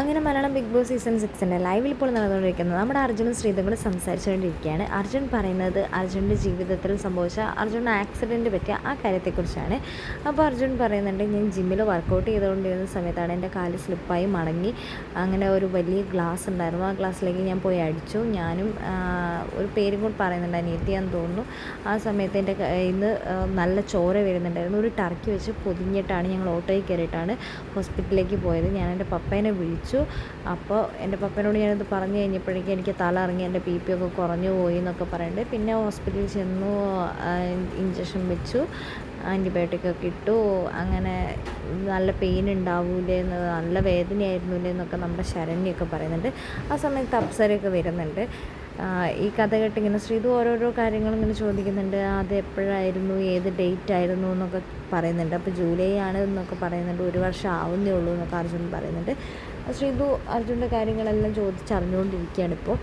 അങ്ങനെ Malayalam big boss season സിക്സിന്റെ ലൈവിൽ ഇപ്പോൾ നടന്നുകൊണ്ടിരിക്കുന്നത് നമ്മുടെ അർജുനും ശ്രീതും കൂടെ സംസാരിച്ചുകൊണ്ടിരിക്കുകയാണ്. അർജുൻ പറയുന്നത് അർജുന്റെ ജീവിതത്തിൽ സംഭവിച്ച അർജുന്റെ ആക്സിഡന്റ് പറ്റിയ ആ കാര്യത്തെക്കുറിച്ചാണ്. അപ്പോൾ അർജുൻ പറയുന്നുണ്ട് ഞാൻ ജിമ്മിൽ വർക്കൗട്ട് ചെയ്തുകൊണ്ടിരുന്ന സമയത്താണ് എന്റെ കാൽ സ്ലിപ്പായി മടങ്ങി. അങ്ങനെ ഒരു വലിയ ഗ്ലാസ് ഉണ്ടായിരുന്നു. ആ ഗ്ലാസ്സിലേക്ക് ഞാൻ പോയി അടിച്ചു. ഞാനും ഒരു പേരും കൂടി പറയുന്നുണ്ട് അനിയത്തിയാന്ന് തോന്നുന്നു. ആ സമയത്ത് എന്റെ ഇന്ന് നല്ല ചോര വരുന്നുണ്ടായിരുന്നു. ഒരു ടർക്കി വെച്ച് പൊതിഞ്ഞിട്ടാണ് ഞങ്ങൾ ഓട്ടോയിൽ കയറിയിട്ടാണ് ഹോസ്പിറ്റലിലേക്ക് പോയത്. ഞാൻ എന്റെ പപ്പേനെ വിളിച്ചു. അപ്പോൾ എന്റെ പപ്പനോട് ഞാനിത് പറഞ്ഞു കഴിഞ്ഞപ്പോഴേക്കും എനിക്ക് തല ഇറങ്ങി എന്റെ ബി പി ഒക്കെ കുറഞ്ഞു പോയി എന്നൊക്കെ പറയുന്നുണ്ട് പിന്നെ ഹോസ്പിറ്റലിൽ ചെന്നു ഇഞ്ചക്ഷൻ വെച്ചു ആന്റിബയോട്ടിക് ഒക്കെ ഇട്ടു. അങ്ങനെ നല്ല പെയിൻ ഉണ്ടാവൂലേ എന്ന് നല്ല വേദനയായിരുന്നില്ലേ എന്നൊക്കെ നമ്മുടെ ശരണ്യൊക്കെ പറയുന്നുണ്ട്. ആ സമയത്ത് അപ്സരയൊക്കെ വരുന്നുണ്ട്. ഈ കഥ കേട്ടിങ്ങനെ ശ്രീതു ഓരോരോ കാര്യങ്ങൾ ഇങ്ങനെ ചോദിക്കുന്നുണ്ട്. അത് എപ്പോഴായിരുന്നു? ഏത് ഡേറ്റ് ആയിരുന്നു എന്നൊക്കെ പറയുന്നുണ്ട്. അപ്പോൾ ജൂലൈ ആണ് എന്നൊക്കെ പറയുന്നുണ്ട്. ഒരു വർഷം ആവുന്നേ ഉള്ളൂ എന്നൊക്കെ അർജുൻ പറയുന്നുണ്ട്. ശ്രീതു അർജുന്റെ കാര്യങ്ങളെല്ലാം ചോദിച്ചറിഞ്ഞുകൊണ്ടിരിക്കുകയാണ് ഇപ്പോൾ.